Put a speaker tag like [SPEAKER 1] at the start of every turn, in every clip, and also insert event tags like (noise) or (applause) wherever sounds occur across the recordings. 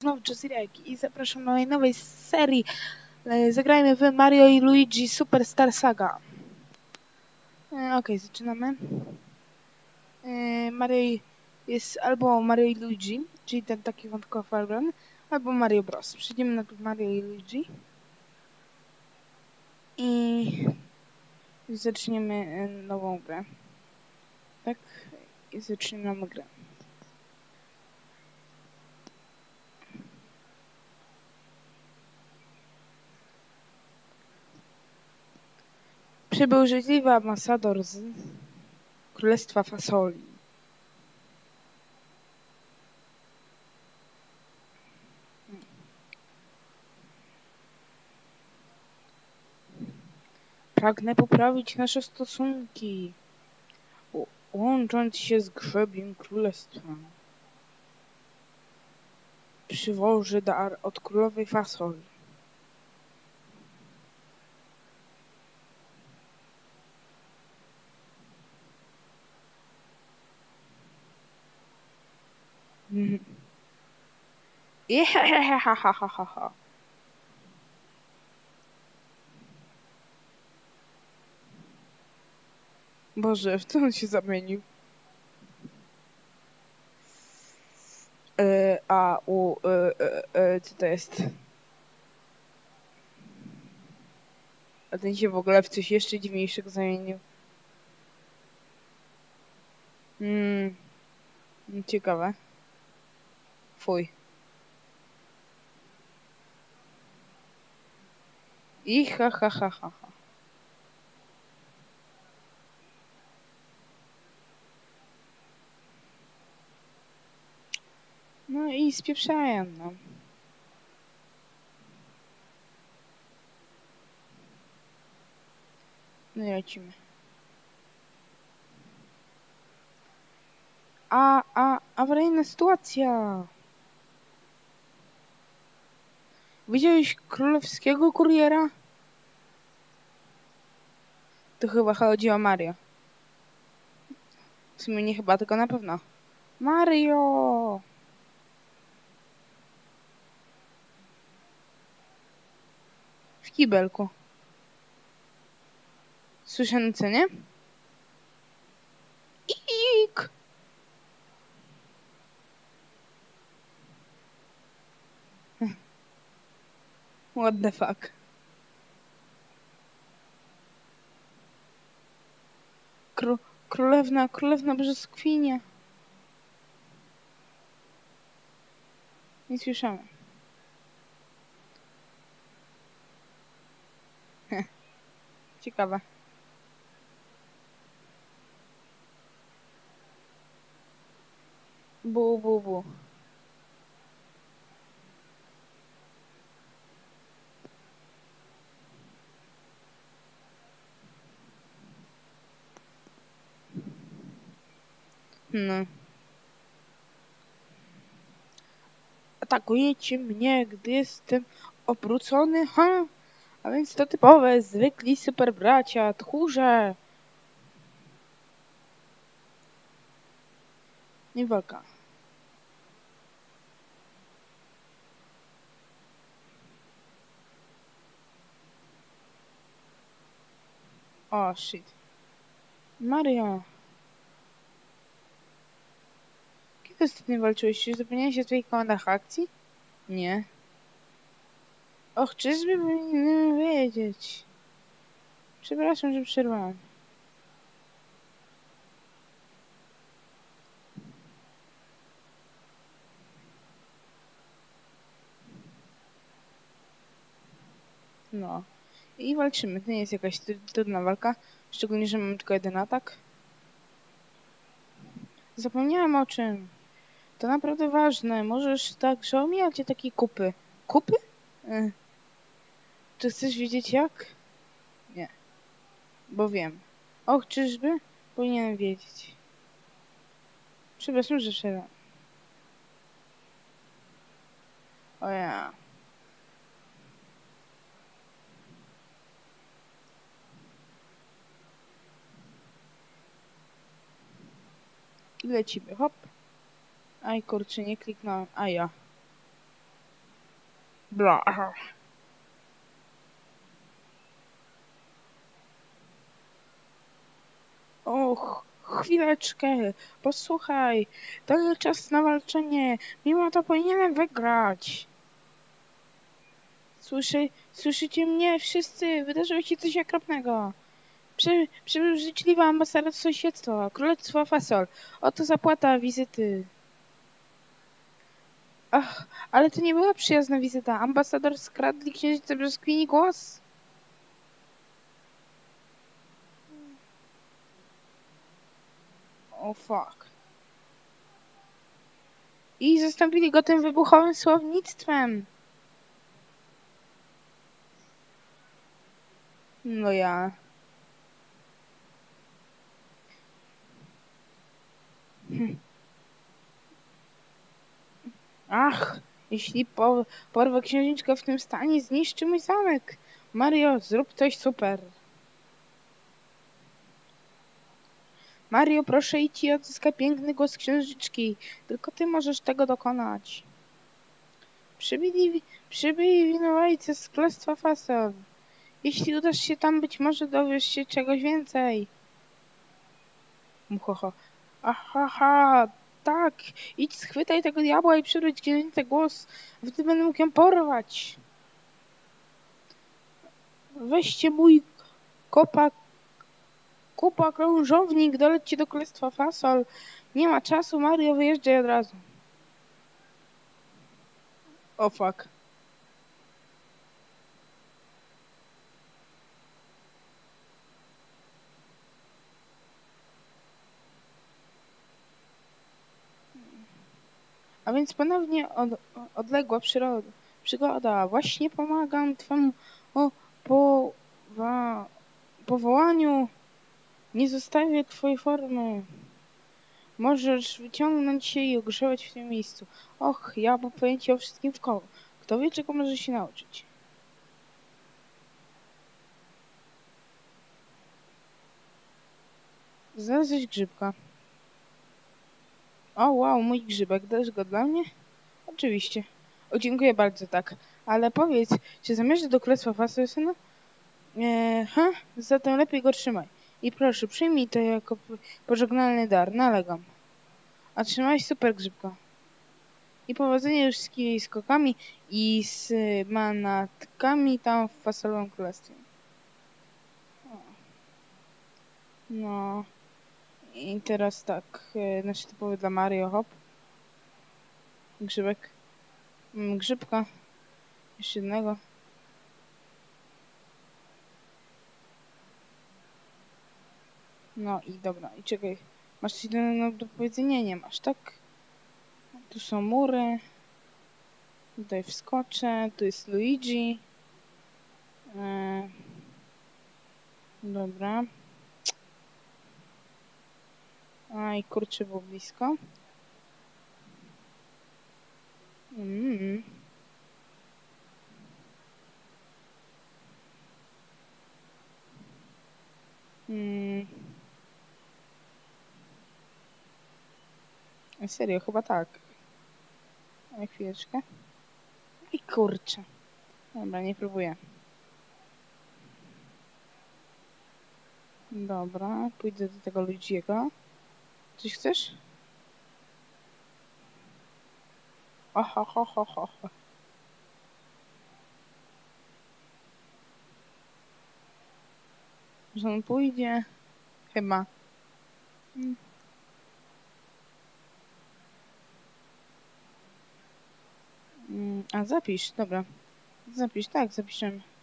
[SPEAKER 1] znowu Jazirek i zapraszam do mojej nowej serii. E, Zagrajmy w Mario i Luigi Superstar Saga. E, Okej, zaczynamy. E, Mario jest albo Mario i Luigi, czyli ten taki wątkowy Fairground, albo Mario Bros. Przejdziemy na Mario i Luigi. I zaczniemy e, nową grę. Tak? I zaczynamy grę. Przybył życzliwy ambasador z Królestwa Fasoli. Pragnę poprawić nasze stosunki, łącząc się z grzebiem królestwa. Przywożę dar od królowej Fasoli. Jehehehehehehehe. (laughs) Boże, w co on się zamienił? E, a, u, e, e, e, co to jest? A ten się w ogóle w coś jeszcze dziwniejszego zamienił. Hmm. Ciekawe. Fuj. I ha ha ha ha ha. No i spieprzają, no. No i lecimy. A, a, awaryjna sytuacja. Widziałeś królewskiego kuriera? To chyba chodzi o Mario. W sumie nie chyba, tylko na pewno. Mario! W kibelku. Słyszałem nie? What the fuck? Kró królewna, królewna brzoskwinia. Nie słyszałem. Heh. Ciekawe. Bu, bu, bu. No. Atakujecie mnie, gdy jestem obrócony, ha? A więc to typowe, zwykli super bracia, tchórze. Nie walka. O, shit. Mario. Kiedy ostatnio walczyłeś? Czy zapomniałeś o swoich komandach akcji? Nie. Och, czyżby powinienem wiedzieć. Przepraszam, że przerwałem. No. I walczymy. To nie jest jakaś tru- trudna walka. Szczególnie, że mamy tylko jeden atak. Zapomniałem o czym. To naprawdę ważne. Możesz tak, że omijacie takie kupy. Kupy? Y. Czy chcesz wiedzieć jak? Nie. Bo wiem. Och, czyżby? Powinienem wiedzieć. Przepraszam, że przerwałem. O ja. Lecimy. Hop. Aj, kurczę, nie kliknąłem. A ja. Bla. aha. Och, chwileczkę, posłuchaj, to czas na walczenie, mimo to powinienem wygrać. Słyszy, słyszycie mnie wszyscy, wydarzyło się coś okropnego. Przy, Przybrzyczliwa ambasador sąsiedztwa, królestwo Fasol, oto zapłata wizyty. Ach, ale to nie była przyjazna wizyta. Ambasador skradli księżyce brzoskwini głos. O oh, fuck. I zastąpili go tym wybuchowym słownictwem. No ja. Hm. Ach, jeśli po, porwę księżniczkę w tym stanie, zniszczy mój zamek. Mario, zrób coś super. Mario, proszę idź i odzyskaj piękny głos księżniczki. Tylko ty możesz tego dokonać. Przybili, przybili z Królestwa Fasol. Jeśli udasz się tam, być może dowiesz się czegoś więcej. Muchocho. Ahaha, tak, idź schwytaj tego diabła i przywróć księżniczce głos, wtedy będę mógł ją porwać. Weźcie mój kopa, kupa krążownik, dolećcie do królestwa Fasol. Nie ma czasu, Mario, wyjeżdżaj od razu. O oh, fuck. A więc ponownie od, odległa przyroda, przygoda. Właśnie pomagam twemu po, wa, powołaniu. Nie zostawię twojej formy. Możesz wyciągnąć się i ogrzewać w tym miejscu. Och, ja mam pojęcie o wszystkim w koło. Kto wie, czego może się nauczyć. Znalazłeś grzybka. O, wow, mój grzybek, dasz go dla mnie? Oczywiście. O, dziękuję bardzo, tak. Ale powiedz, czy zamierzasz do Królestwa Fasosyna? Eee, ha? Zatem lepiej go trzymaj. I proszę, przyjmij to jako pożegnalny dar. Nalegam. A super grzybka. I powodzenia już z skokami i z manatkami tam w fasolowym królestwie. No. I teraz tak, e, znaczy typowy dla Mario, hop. Grzybek. Mm, grzybka. Jeszcze jednego. No i dobra, i czekaj. Masz coś do, no, do powiedzenia? Nie masz, tak? Tu są mury. Tutaj wskoczę. Tu jest Luigi. E... Dobra. Aj, kurczę, było blisko. Mm. Mm. Serio, chyba tak. Ale chwileczkę. I kurczę. Dobra, nie próbuję. Dobra, pójdę do tego Luigiego. Coś chcesz? Aha, ha, ha, ha, ha. Że on pójdzie? Chyba. Hmm. Mm, a zapisz, dobra. Zapisz, tak, zapiszemy.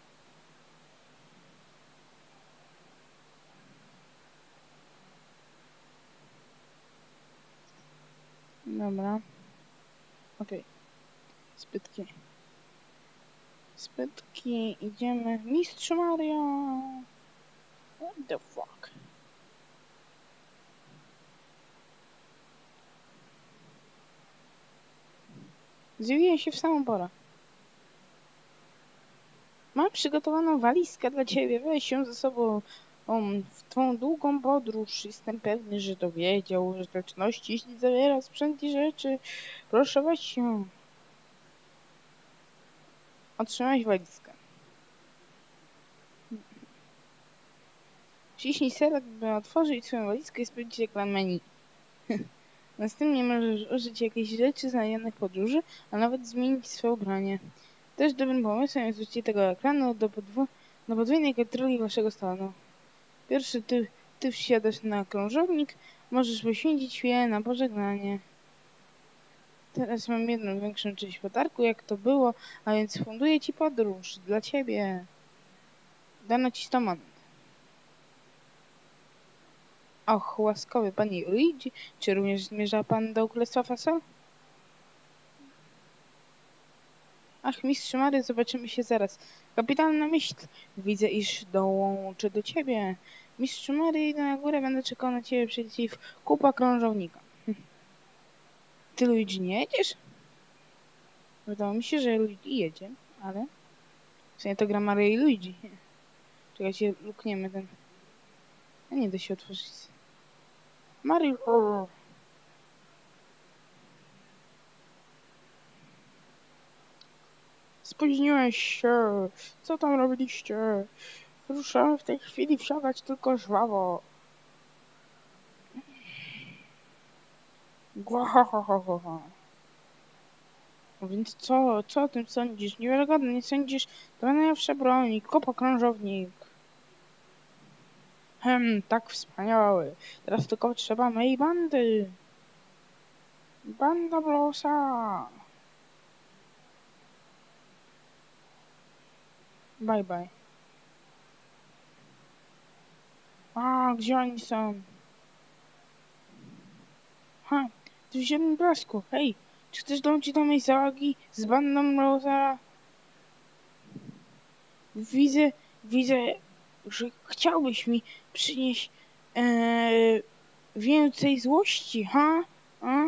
[SPEAKER 1] Dobra. Okej. Okay. Zbytki. Zbytki. Idziemy. Mistrz Mario! What the fuck? Zjawiłem się w samą porę. Mam przygotowaną walizkę dla ciebie. Weź się ze sobą um, w tą długą podróż. Jestem pewny, że dowiedział użyteczności, jeśli zawiera sprzęt i rzeczy. Proszę weź się. Otrzymałeś walizkę. Wciśnij serek, by otworzyć swoją walizkę i sprawdzić ekran menu. (laughs) Następnie możesz użyć jakiejś rzeczy znajomych podróży, a nawet zmienić swoje ubranie. Też dobrym pomysłem jest użycie tego ekranu do, podwo- do podwójnej kontroli waszego stanu. Pierwszy ty, ty wsiadasz na krążownik, możesz poświęcić chwilę na pożegnanie. Teraz mam jedną większą część potargu, jak to było, a więc funduję ci podróż dla ciebie. Dano ci 100 monet. Och, łaskowy panie Luigi, czy również zmierza pan do Królestwa Fasol? Ach, mistrz Mary, zobaczymy się zaraz. Kapitalna myśl. Widzę, iż dołączę do ciebie. Mistrz Mary, idę na górę, będę czekał na ciebie przeciw kupa krążownika. (laughs) Ty, Luigi, nie jedziesz? Wydawało mi się, że Luigi jedzie, ale... W sumie to gra Maria i Luigi. (laughs) Czekajcie, lukniemy ten... A nie da się otworzyć. Mario! Spóźniłeś się. Co tam robiliście? Ruszamy w tej chwili wsiadać tylko żwawo. Głahahahaha. Więc co, co o tym sądzisz? Niewiarygodne, nie sądzisz? To najnowsza broń, kopa krążownik. Hem, tak wspaniały. Teraz tylko trzeba mojej bandy. Banda Blosa. Bye bye. A, gdzie oni są? Ha, tu w zielonym blasku. Hej, czy chcesz dołączyć do mojej załogi z bandą Rosa? Widzę, widzę, że chciałbyś mi przynieść e, więcej złości, ha? A?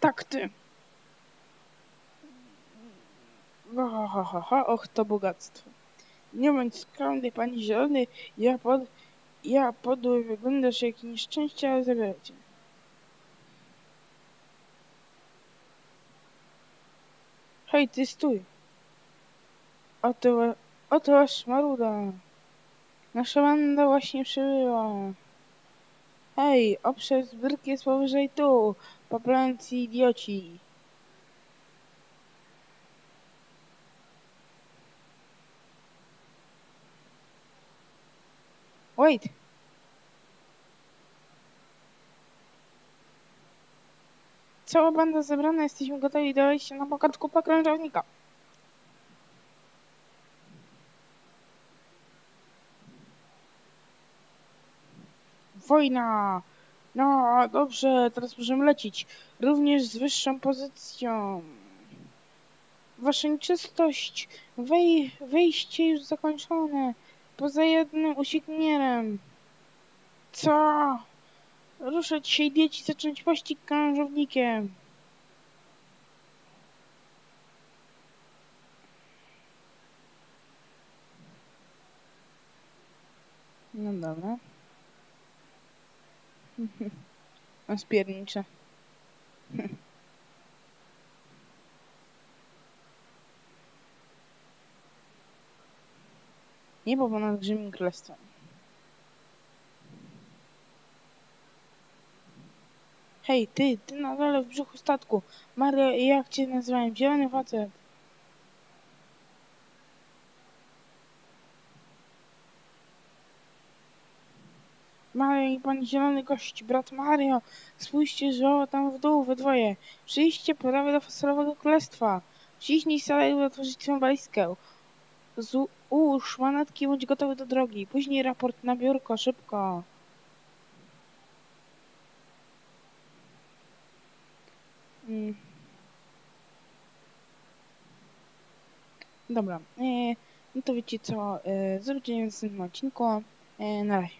[SPEAKER 1] Tak ty. Ha, ha, ha, ha, och, to bogactwo. Nie bądź skromny, pani zielony, ja pod... Ja podły wyglądasz jak nieszczęście, ale zabiorę. Hej, ty stój. Oto, oto wasz maruda. Nasza banda właśnie przybyła. Hej, obszar zbiórki jest powyżej tu. Paplańcy idioci. Wait. Cała banda zebrana, jesteśmy gotowi do wejścia na pokład kupa krążownika. Wojna! No, dobrze, teraz możemy lecieć. Również z wyższą pozycją. Wasza nieczystość, wej, wejście już zakończone. Poza jednym usiknierem. Co? Ruszać się dzieci, zacząć pościg krążownikiem. No dobra. (laughs) On spiernicze. (laughs) Niebo ponad Rzymim Królestwem. Hej, ty, ty na dole w brzuchu statku. Mario, jak cię nazywałem? Zielony facet. Mario i pan zielony gość, brat Mario. Spójrzcie, że tam w dół, we dwoje. Przyjście prawie do fasolowego królestwa. Wciśnij salę, by otworzyć swoją walizkę. Z ułóż manetki, bądź gotowy do drogi. Później raport na biurko, szybko. Mm. Dobra, e, no to wiecie co, e, zobaczymy w następnym odcinku. E, na razie.